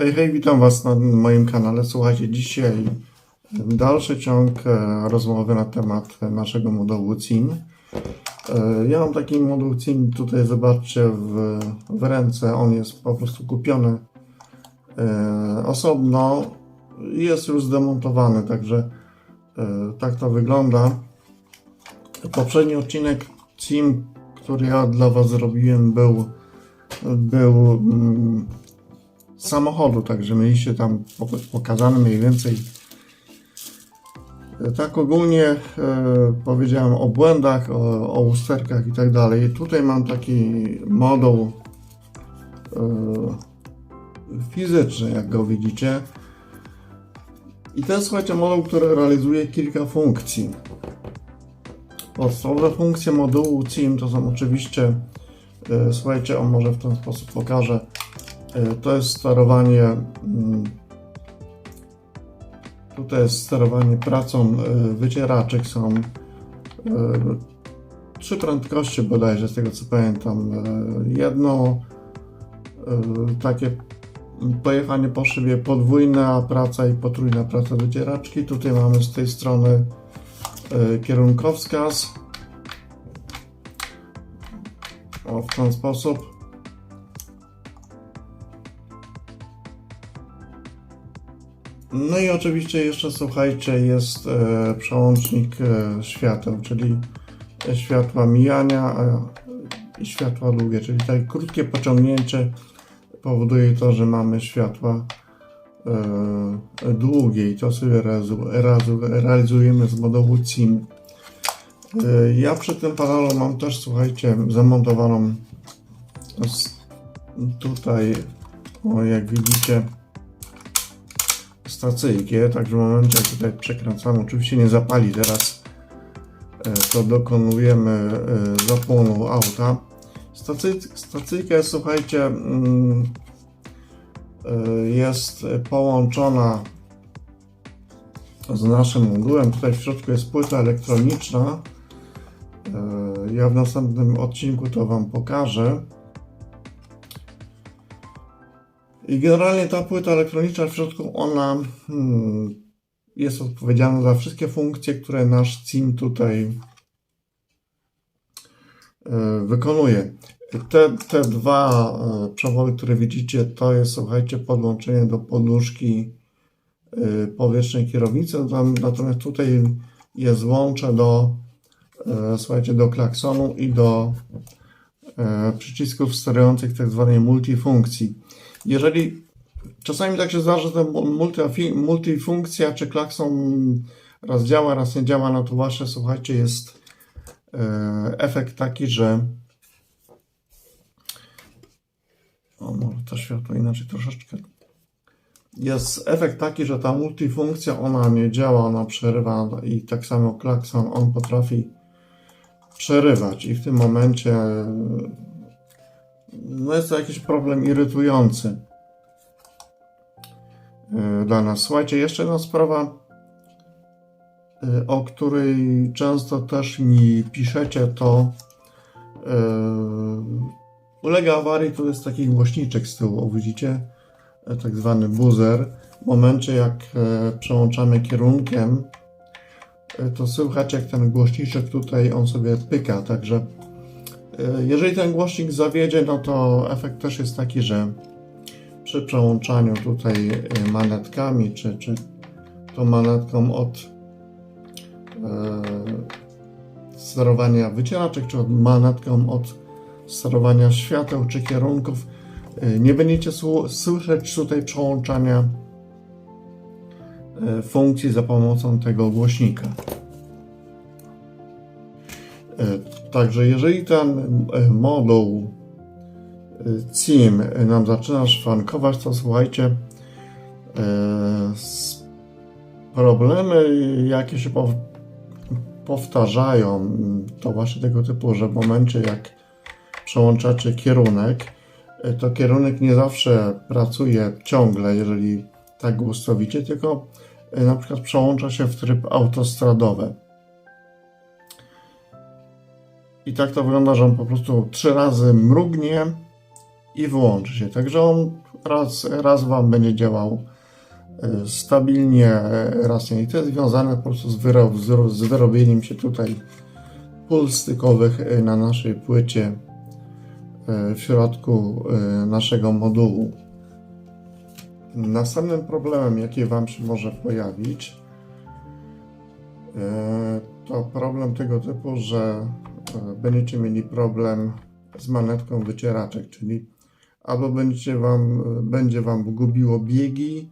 Hej, hej, witam Was na moim kanale. Słuchajcie, dzisiaj dalszy ciąg e, rozmowy na temat naszego modułu CIM. E, Ja mam taki moduł CIM tutaj, zobaczcie, w, w ręce. On jest po prostu kupiony e, osobno. Jest już zdemontowany, także tak to wygląda. Poprzedni odcinek CIM, który ja dla Was zrobiłem, był, był mm, samochodu, także mieliście tam pok- pokazane mniej więcej. e, Tak ogólnie e, powiedziałem o błędach, o, o usterkach i tak dalej. Tutaj mam taki moduł e, fizyczny, jak go widzicie. I to jest, słuchajcie, moduł, który realizuje kilka funkcji. Podstawowe funkcje modułu CIM to są oczywiście, e, słuchajcie, on może w ten sposób pokażę. E, To jest sterowanie. mm, Tutaj jest sterowanie pracą e, wycieraczek. Są e, trzy prędkości bodajże, z tego co pamiętam. Jedno takie pojechanie po szybie, podwójna praca i potrójna praca wycieraczki. Tutaj mamy z tej strony kierunkowskaz. O, w ten sposób. No i oczywiście jeszcze słuchajcie, jest e, przełącznik e, świateł, czyli światła mijania i światła długie, czyli takie krótkie pociągnięcie powoduje to, że mamy światła e, długie i to sobie realizu, realizu, realizujemy z modułu CIM. E, ja przy tym panelu mam też, słuchajcie, zamontowaną s- tutaj, o, jak widzicie, stacyjkę, także w momencie jak tutaj przekręcamy, oczywiście nie zapali teraz, e, to dokonujemy e, zapłonu auta. Stacy, stacyjka słuchajcie, mm, e, jest połączona z naszym modułem. Tutaj w środku jest płyta elektroniczna. Ja w następnym odcinku to Wam pokażę. I generalnie ta płyta elektroniczna w środku, ona hmm, jest odpowiedzialna za wszystkie funkcje, które nasz CIM tutaj e, wykonuje. Te, te dwa e, przewody, które widzicie, to jest, słuchajcie, podłączenie do poduszki e, powietrznej kierownicy, Tam- natomiast tutaj jest łącze do, słuchajcie, do klaksonu i do przycisków sterujących tak zwanej multifunkcji. Jeżeli czasami tak się zdarza, że multi, multifunkcja czy klakson raz działa, raz nie działa, no to wasze, słuchajcie, jest e, efekt taki, że o, może to światło inaczej troszeczkę. Jest efekt taki, że ta multifunkcja, ona nie działa, ona przerywa i tak samo klakson, on potrafi przerywać i w tym momencie no jest to jakiś problem irytujący e, dla nas. Słuchajcie, jeszcze jedna sprawa, e, o której często też mi piszecie, to e, ulega awarii, to jest taki głośniczek z tyłu, o, widzicie, tak zwany buzzer. W momencie jak przełączamy kierunkiem, to słychać jak ten głośniczek tutaj, on sobie pyka, także jeżeli ten głośnik zawiedzie, no to efekt też jest taki, że przy przełączaniu tutaj e, manetkami, czy, czy tą manetką od e, sterowania wycieraczek, czy od manetką od sterowania świateł, czy kierunków, e, nie będziecie słyszeć tutaj przełączania e, funkcji za pomocą tego głośnika. E, Także jeżeli ten e, moduł e, CIM nam zaczyna szwankować, to słuchajcie, e, problemy jakie się pow- powtarzają, to właśnie tego typu, że w momencie jak przełączacie kierunek, e, to kierunek nie zawsze pracuje ciągle, jeżeli tak ustawicie, tylko e, na przykład przełącza się w tryb autostradowy. I tak to wygląda, że on po prostu trzy razy mrugnie i wyłączy się. Także on raz, raz Wam będzie działał y, stabilnie, raz nie. I to jest związane po prostu z, wyro, z, wyrobieniem się tutaj pól stykowych y, na naszej płycie w środku naszego modułu. Następnym problemem, jaki Wam się może pojawić, e, to problem tego typu, że e, będziecie mieli problem z manetką wycieraczek, czyli albo będziecie wam, będzie Wam gubiło biegi,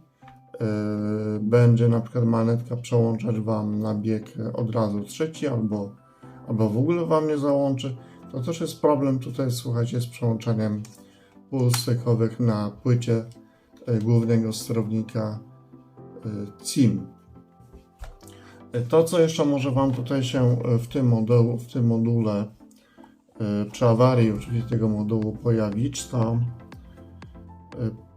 e, będzie na przykład manetka przełączać Wam na bieg od razu trzeci, albo, albo w ogóle Wam nie załączy. To też jest problem tutaj, słuchajcie, z przełączeniem pól stykowych na płycie e, głównego sterownika e, CIM. To, co jeszcze może Wam tutaj się e, w tym, modelu, w tym module e, przy awarii oczywiście tego modułu pojawić, to e,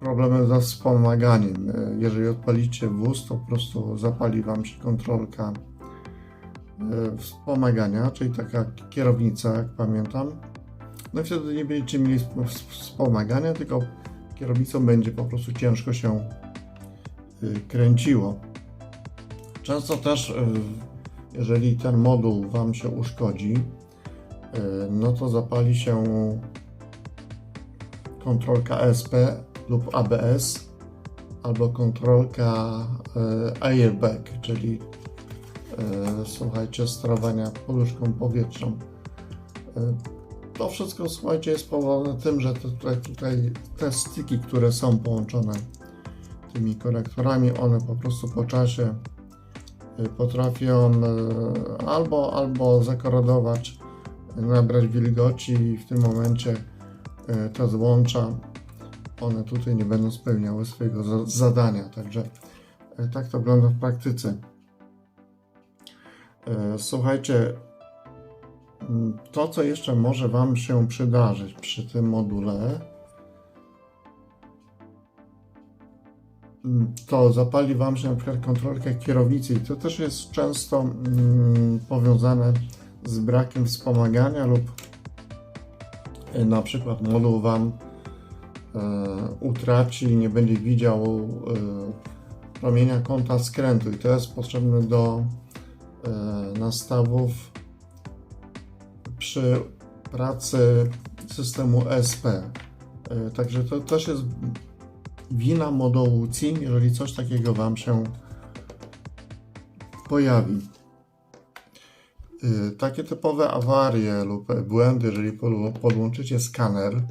problemy ze wspomaganiem. Jeżeli odpalicie wóz, to po prostu zapali Wam się kontrolka wspomagania, czyli taka kierownica, jak pamiętam. No i wtedy nie będziecie mieli sp- wspomagania, tylko kierownicą będzie po prostu ciężko się kręciło. Często też, y, jeżeli ten moduł Wam się uszkodzi, y, no to zapali się kontrolka ESP lub ABS albo kontrolka y, airbag, czyli słuchajcie, sterowania poduszką powietrzną. To wszystko, słuchajcie, jest spowodowane tym, że tutaj, tutaj te styki, które są połączone tymi konektorami, one po prostu po czasie potrafią y, albo, albo zakorodować, nabrać wilgoci i w tym momencie y, te złącza, one tutaj nie będą spełniały swojego za- zadania. Także y, tak to wygląda w praktyce. Słuchajcie, to co jeszcze może Wam się przydarzyć przy tym module, to zapali Wam się na przykład kontrolkę kierownicy i to też jest często mm, powiązane z brakiem wspomagania lub y, na przykład moduł Wam e, utraci, nie będzie widział e, promienia kąta skrętu i to jest potrzebne do e, nastawów przy pracy systemu SP. E, Także to też jest wina modułu CIM, jeżeli coś takiego Wam się pojawi. Y, Takie typowe awarie lub błędy, jeżeli podł- podłączycie skaner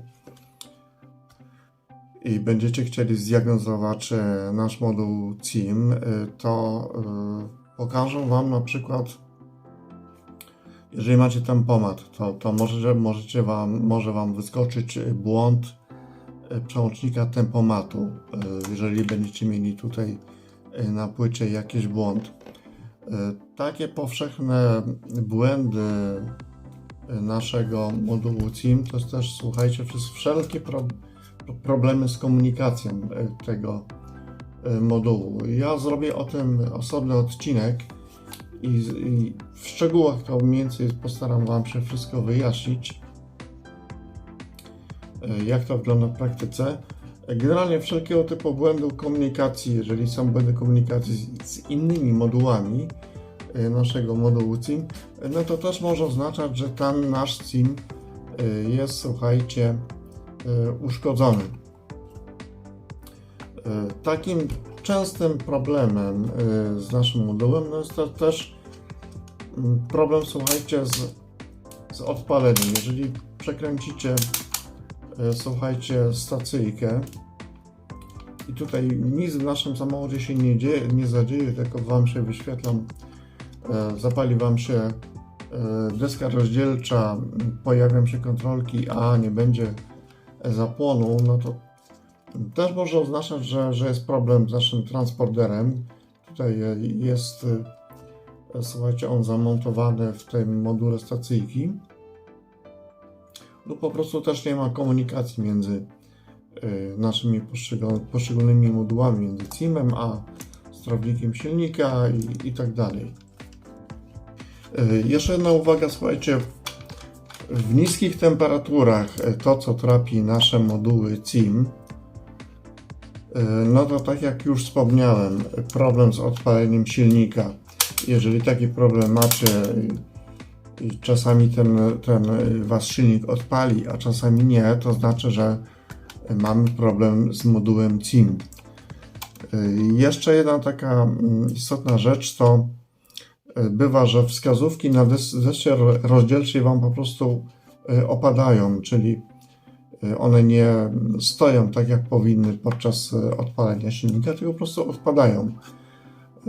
i będziecie chcieli zdiagnozować e, nasz moduł CIM, y, to y, pokażę Wam na przykład, jeżeli macie tempomat, to, to może, możecie wam, może Wam wyskoczyć y, błąd y, przełącznika tempomatu, y, jeżeli będziecie mieli tutaj y, na płycie jakiś błąd. Takie powszechne błędy naszego modułu CIM to jest też, słuchajcie, przez wszelkie pro, pro- problemy z komunikacją tego modułu. Ja zrobię o tym osobny odcinek i, w szczegółach to mniej więcej postaram Wam się wszystko wyjaśnić, jak to wygląda w praktyce. Generalnie wszelkiego typu błędu komunikacji, jeżeli są błędy komunikacji z, innymi modułami y, naszego modułu CIM, y, no to też może oznaczać, że ten nasz CIM y, jest, słuchajcie, uszkodzony. Takim częstym problemem z naszym modułem no jest to też mm, problem, słuchajcie, z, z odpaleniem. Jeżeli przekręcicie, słuchajcie, stacyjkę i tutaj nic w naszym samochodzie się nie, dzieje, nie zadzieje, tylko Wam się wyświetlam, e, zapali Wam się e, deska rozdzielcza, pojawią się kontrolki, a nie będzie zapłonu, no to też może oznaczać, że, że jest problem z naszym transporterem. Tutaj e, jest, e, słuchajcie, on zamontowany w tym module stacyjki. Lub po prostu też nie ma komunikacji między e, naszymi poszczegól- poszczególnymi modułami, między CIM-em a sterownikiem silnika i, i tak dalej. E, Jeszcze jedna uwaga, słuchajcie, w niskich temperaturach e, to, co trapi nasze moduły CIM, No to tak jak już wspomniałem, problem z odpaleniem silnika. Jeżeli taki problem macie czasami ten, ten wasz silnik odpali, a czasami nie, to znaczy, że mamy problem z modułem CIM. Jeszcze jedna taka mm, istotna rzecz to y, bywa, że wskazówki na ro- rozdzielczej Wam po prostu y, opadają, czyli y, one nie stoją tak jak powinny podczas y, odpalenia silnika, tylko po prostu odpadają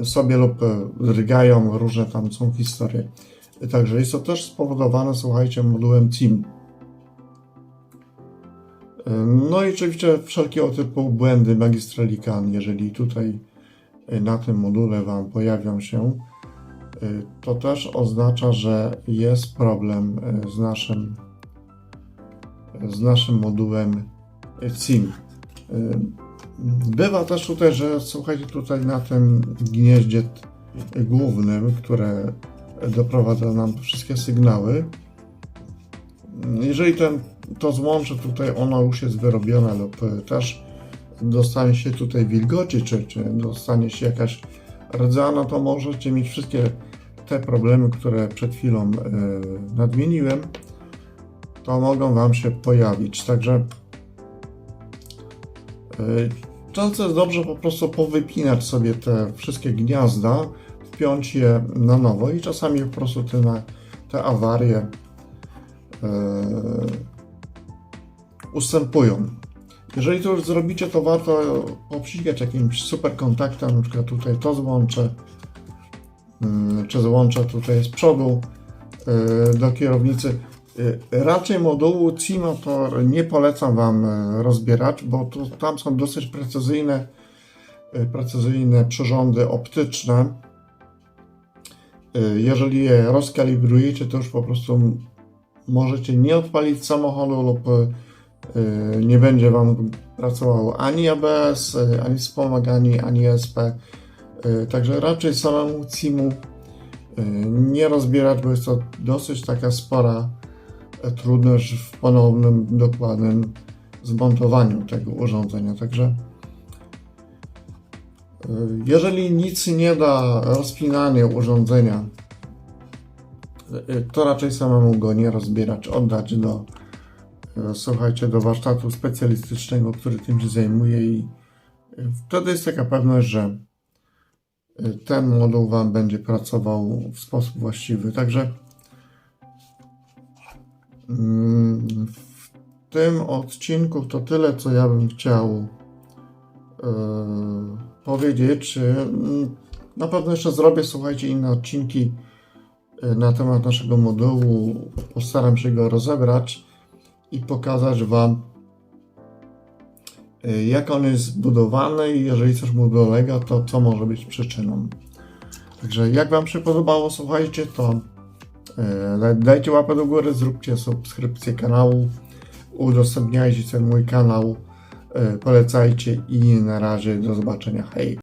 sobie lub y, drgają, różne tam są historie. Także jest to też spowodowane, słuchajcie, modułem CIM. No i oczywiście wszelkiego typu błędy magistralikan, jeżeli tutaj y, na tym module Wam pojawią się, y, to też oznacza, że jest problem y, z naszym, z naszym modułem CIM. Y, Bywa też tutaj, że słuchajcie, tutaj na tym gnieździe głównym, które doprowadza nam wszystkie sygnały, jeżeli ten, to złącze tutaj ono już jest wyrobione lub y, też dostanie się tutaj wilgoci, czy, czy dostanie się jakaś rdza, no to możecie mieć wszystkie te problemy, które przed chwilą y, nadmieniłem, to mogą Wam się pojawić. Także y, często jest dobrze po prostu powypinać sobie te wszystkie gniazda, wpiąć je na nowo i czasami po prostu te, te awarie e, ustępują. Jeżeli to już zrobicie, to warto popsikać jakimś super kontaktem, na przykład tutaj to złącze, mm, czy złącze tutaj z przodu e, do kierownicy. E, Raczej modułu CIMA to nie polecam Wam rozbierać, bo tu, tam są dosyć precyzyjne, precyzyjne przyrządy optyczne. E, Jeżeli je rozkalibrujecie, to już po prostu możecie nie odpalić samochodu lub y, nie będzie Wam pracowało ani ABS, y, ani wspomaganie, ani SP. Y, Także raczej samemu CIM-u y, nie rozbierać, bo jest to dosyć taka spora y, trudność w ponownym, dokładnym zmontowaniu tego urządzenia. Także y, jeżeli nic nie da rozpinanie urządzenia, y, to raczej samemu go nie rozbierać, oddać do, y, słuchajcie, do warsztatu specjalistycznego, który tym się zajmuje i wtedy jest taka pewność, że ten moduł Wam będzie pracował w sposób właściwy. Także mm, w tym odcinku to tyle, co ja bym chciał powiedzieć. Y, Na pewno jeszcze zrobię, słuchajcie, inne odcinki y, na temat naszego modułu. Postaram się go rozebrać i pokazać Wam, y, jak on jest zbudowany i jeżeli coś mu dolega, to co może być przyczyną. Także jak Wam się podobało, słuchajcie, to dajcie łapę do góry, zróbcie subskrypcję kanału, udostępniajcie ten mój kanał, polecajcie i na razie do zobaczenia. Hej!